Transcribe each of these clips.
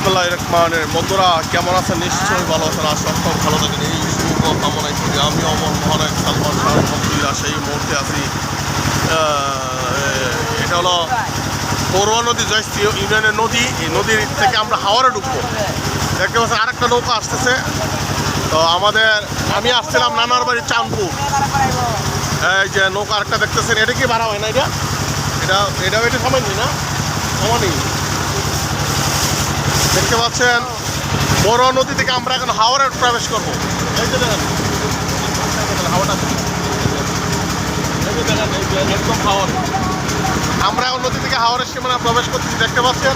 বিসমুল্লাহ রহমানের বন্ধুরা, কেমন আছেন? নিশ্চয়ই ভালো আছেন। আর সব ভালো থাকেন। এই শুভ কামনাই করি আমি অমর মহানায়ক সালমান শাহ আলহামদুলিল্লাহ সেই মুহূর্তে আছি এটা হলো পড়ুয়া নদী জয়স্ত্রী ইউনিয়নের নদী। এই নদীর থেকে আমরা হাওড়ে ঢুকবো। দেখতে পাচ্ছেন, আরেকটা নৌকা আসতেছে। তো আমাদের, আমি আসছিলাম নানার বাড়ি চাঁদপুর। এই যে নৌকা আরেকটা দেখতেছেন, এটা কি ভাড়া হয় না এটা? এটা এটা এটা সমানই না? সমানই দেখতে পাচ্ছেন, বড় নদী থেকে আমরা এখন হাওড়ে প্রবেশ করব। আমরা এখন নদী থেকে হাওড়ের সীমানা প্রবেশ করতেছি, দেখতে পাচ্ছেন?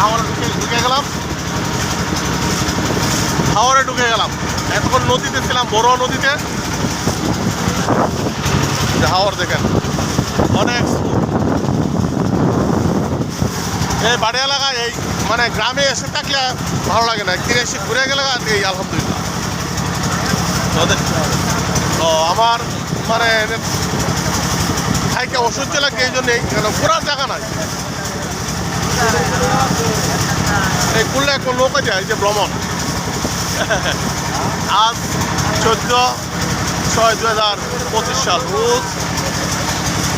হাওড়ে ঢুকে ঢুকে গেলাম। হাওড়ে ঢুকে গেলাম। এখন নদীতে ছিলাম, বড় নদীতে। হাওড় দেখেন। এই বাড়ি এলাকায় এই মানে গ্রামে এসে থাকলে ভালো লাগে না। একদিন এসে ঘুরে গেলে এই আলহামদুলিল্লাহ। তো আমার মানে ভাইকে অসহ্য লাগে এই জন্যই কেন, ঘোরার জায়গা নাই। এই করলে এখন লোক যায়, এই যে ভ্রমণ। আজ চোদ্দ ছয় দু হাজার পঁচিশ সাল, রোজ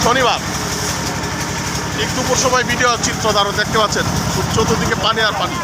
শনিবার। ঠিক দুপুর সময় ভিডিও চিত্র দ্বারা দেখতে পাচ্ছেন। চতুর্দিকে পানি আর পানি।